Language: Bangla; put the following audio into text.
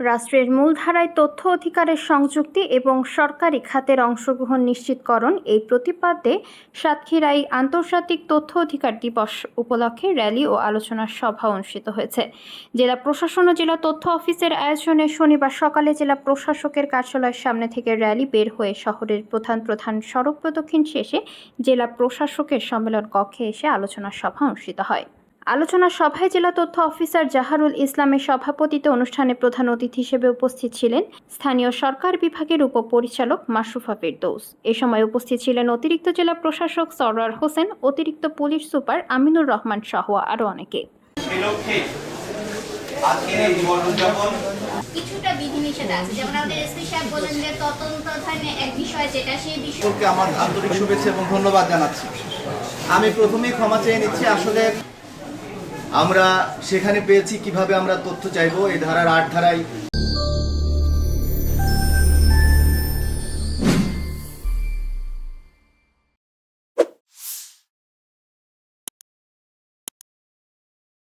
রাষ্ট্রের মূলধারায় তথ্য অধিকারের সংযুক্তি এবং সরকারি খাতের অংশগ্রহণ নিশ্চিতকরণ এই প্রতিপাদ্যে সাতক্ষীরায় আন্তর্জাতিক তথ্য অধিকার দিবস উপলক্ষে র্যালি ও আলোচনা সভা অনুষ্ঠিত হয়েছে। জেলা প্রশাসন ও জেলা তথ্য অফিসের আয়োজনে শনিবার সকালে জেলা প্রশাসকের কার্যালয়ের সামনে থেকে র্যালি বের হয়ে শহরের প্রধান প্রধান সড়ক প্রদক্ষিণ শেষে জেলা প্রশাসকের সম্মেলন কক্ষে এসে আলোচনা সভা অনুষ্ঠিত হয়। আলোচনা সভায় জেলা তথ্য অফিসার জাহারুল ইসলামের সভাপতিত্বে অনুষ্ঠানে প্রধান অতিথি হিসেবে উপস্থিত ছিলেন স্থানীয় সরকার বিভাগের উপপরিচালক মাশরুফা ফেরদৌস এ সময় উপস্থিত ছিলেন অতিরিক্ত জেলা প্রশাসক সরওয়ার হোসেন অতিরিক্ত পুলিশ সুপার আমিনুর রহমান সহ আরও অনেকে। কিছুটা বিধিনিষেধ আছে। যেমন আমাদের এসপি সাহেব বলেন যে তত্ত্বাবধানে এক বিষয় যেটা সেই বিষয় সকলকে আমার আন্তরিক শুভেচ্ছা এবং ধন্যবাদ জানাচ্ছি। আমি প্রথমেই ক্ষমা চেয়ে নিচ্ছি। আসলে আমরা সেখানে পেয়েছি কীভাবে আমরা তথ্য চাইব এই ধারার আট ধারায়।